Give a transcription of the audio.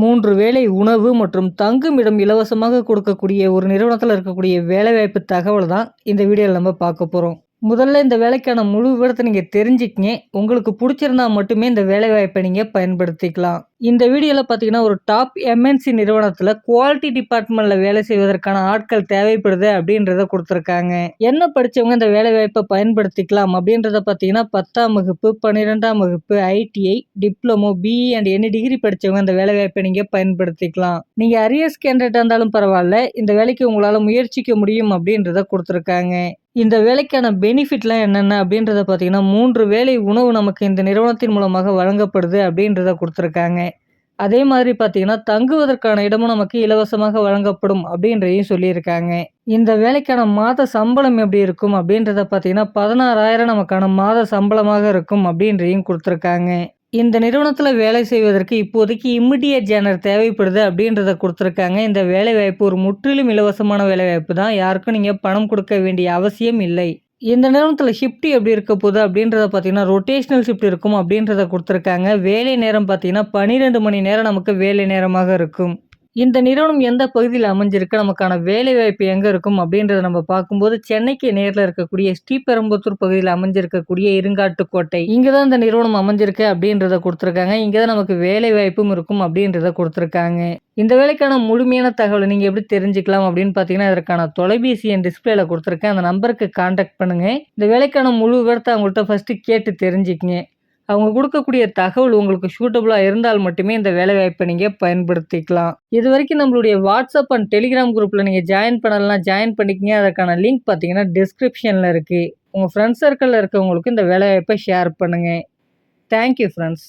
மூன்று வேளை உணவு மற்றும் தங்குமிடம் இலவசமாக கொடுக்கக்கூடிய ஒரு நிறுவனத்தில் இருக்கக்கூடிய வேலைவாய்ப்பு தகவல் தான் இந்த வீடியோவில் நம்ம பார்க்க போகிறோம் முதல்ல இந்த வேலைக்கான முழு விவரத்தை நீங்கள் தெரிஞ்சுக்கிங்க. உங்களுக்கு பிடிச்சிருந்தா மட்டுமே இந்த வேலைவாய்ப்பை நீங்கள் பயன்படுத்திக்கலாம். இந்த வீடியோவில் பார்த்தீங்கன்னா ஒரு டாப் எம்என்சி நிறுவனத்தில் குவாலிட்டி டிபார்ட்மெண்ட்டில் வேலை செய்வதற்கான ஆட்கள் தேவைப்படுது அப்படின்றத கொடுத்துருக்காங்க. என்ன படித்தவங்க இந்த வேலைவாய்ப்பை பயன்படுத்திக்கலாம் அப்படின்றத பார்த்தீங்கன்னா பத்தாம் வகுப்பு பன்னிரெண்டாம் வகுப்பு ITI diploma BE and any degree படித்தவங்க இந்த வேலைவாய்ப்பை நீங்கள் பயன்படுத்திக்கலாம். நீங்கள் அரியர்ஸ் கேண்டிடேட் இருந்தாலும் பரவாயில்ல இந்த வேலைக்கு உங்களால் முயற்சிக்க முடியும் அப்படின்றத கொடுத்துருக்காங்க. இந்த வேலைக்கான பெனிஃபிட்லாம் என்னென்ன அப்படின்றத பார்த்தீங்கன்னா மூன்று வேலை உணவு நமக்கு இந்த நிறுவனத்தின் மூலமாக வழங்கப்படுது அப்படின்றத கொடுத்துருக்காங்க. அதே மாதிரி பார்த்தீங்கன்னா தங்குவதற்கான இடமும் நமக்கு இலவசமாக வழங்கப்படும் அப்படின்றதையும் சொல்லியிருக்காங்க. இந்த வேலைக்கான மாத சம்பளம் எப்படி இருக்கும் அப்படின்றத பார்த்தீங்கன்னா பதினாறாயிரம் நமக்கான மாத சம்பளமாக இருக்கும் அப்படின்றதையும் கொடுத்துருக்காங்க. இந்த நிறுவனத்தில் வேலை செய்வதற்கு இப்போதைக்கு இம்மிடியட் ஜேனர் தேவைப்படுது அப்படின்றத கொடுத்துருக்காங்க. இந்த வேலைவாய்ப்பு ஒரு முற்றிலும் இலவசமான வேலைவாய்ப்பு தான். யாருக்கும் நீங்கள் பணம் கொடுக்க வேண்டிய அவசியம் இல்லை. இந்த நிறுவனத்தில் ஷிஃப்ட் எப்படி இருக்க போகுது அப்படின்றத பார்த்தீங்கன்னா ரொட்டேஷனல் ஷிஃப்ட் இருக்கும் அப்படின்றத கொடுத்துருக்காங்க. வேலை நேரம் பார்த்தீங்கன்னா பன்னிரெண்டு மணி நேரம் நமக்கு வேலை நேரமாக இருக்கும். இந்த நிறுவனம் எந்த பகுதியில் அமைஞ்சிருக்கு? நமக்கான வேலை வாய்ப்பு எங்கே இருக்கும்? அப்படின்றத நம்ம பார்க்கும்போது சென்னைக்கு நேரில் இருக்கக்கூடிய ஸ்ரீபெரும்புத்தூர் பகுதியில் அமைஞ்சிருக்கக்கூடிய இருங்காட்டுக்கோட்டை. இங்கே தான் இந்த நிறுவனம் அமைஞ்சிருக்கு அப்படின்றத கொடுத்துருக்காங்க. இங்கே தான் நமக்கு வேலை வாய்ப்பும் இருக்கும் அப்படின்றத கொடுத்துருக்காங்க. இந்த வேலைக்கான முழுமையான தகவலை நீங்கள் எப்படி தெரிஞ்சுக்கலாம் அப்படின்னு பார்த்தீங்கன்னா இதற்கான தொலைபேசி என் டிஸ்பிளேல கொடுத்துருக்கேன். அந்த நம்பருக்கு கான்டாக்ட் பண்ணுங்கள் இந்த வேலைக்கான முழு விவரத்தை அவங்கள்ட்ட ஃபஸ்ட்டு கேட்டு தெரிஞ்சுக்கிங்க. அவங்க கொடுக்கக்கூடிய தகவல் உங்களுக்கு சூட்டபுளாக இருந்தால் மட்டுமே இந்த வேலைவாய்ப்பை நீங்கள் பயன்படுத்திக்கலாம். இது வரைக்கும் நம்மளுடைய வாட்ஸ்அப் அண்ட் டெலிகிராம் குரூப்பில் நீங்கள் ஜாயின் பண்ணலாம் ஜாயின் பண்ணிக்கிங்க. அதற்கான லிங்க் பார்த்தீங்கன்னா டிஸ்கிரிப்ஷனில் இருக்குது உங்கள் ஃப்ரெண்ட்ஸ் சர்க்கிளில் இருக்கவங்களுக்கு இந்த வேலைவாய்ப்பை ஷேர் பண்ணுங்கள் தேங்க்யூ ஃப்ரெண்ட்ஸ்